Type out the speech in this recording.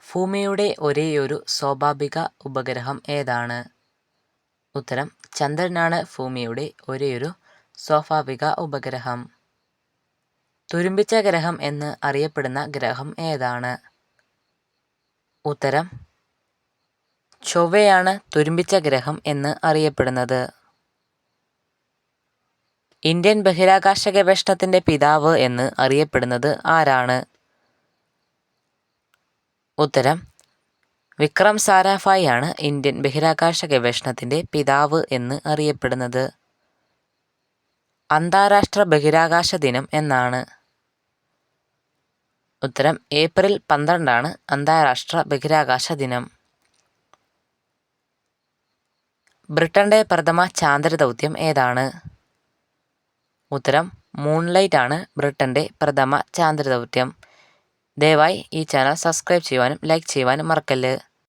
ഭൂമിയുടെ ഒരേയൊരു സ്വാഭാവിക ഉപഗ്രഹം ഏതാണ്? ഉത്തരം ചന്ദ്രനാണ് ഭൂമിയുടെ ഒരേയൊരു സ്വാഭാവിക ഉപഗ്രഹം. തുരുമ്പിച്ച ഗ്രഹം എന്ന് അറിയപ്പെടുന്ന ഗ്രഹം ഏതാണ്? ഉത്തരം ചൊവ്വയാണ് തുരുമ്പിച്ച ഗ്രഹം എന്ന് അറിയപ്പെടുന്നത്. ഇന്ത്യൻ ബഹിരാകാശ ഗവേഷണത്തിന്റെ പിതാവ് എന്ന് അറിയപ്പെടുന്നത് ആരാണ്? ഉത്തരം. വിക്രം സാരാഭായി ആണ് ഇന്ത്യൻ ബഹിരാകാശ ഗവേഷണത്തിന്റെ പിതാവ് എന്ന് അറിയപ്പെടുന്നത്. അന്താരാഷ്ട്ര ബഹിരാകാശ ദിനം എന്നാണ്. ഉത്തരം. ഏപ്രിൽ പന്ത്രണ്ടാണ് അന്താരാഷ്ട്ര ബഹിരാകാശ ദിനം. ബ്രിട്ടന്റെ പ്രഥമ ചാന്ദ്ര ദൗത്യം ഏതാണ്? ഉത്തരം. മൂൺലൈറ്റ് ആണ് ബ്രിട്ടന്റെ പ്രഥമ ചാന്ദ്ര ദൗത്യം. ദയവായി ഈ ചാനൽ സബ്സ്ക്രൈബ് ചെയ്യുവാനും ലൈക്ക് ചെയ്യുവാനും മറക്കല്ല്.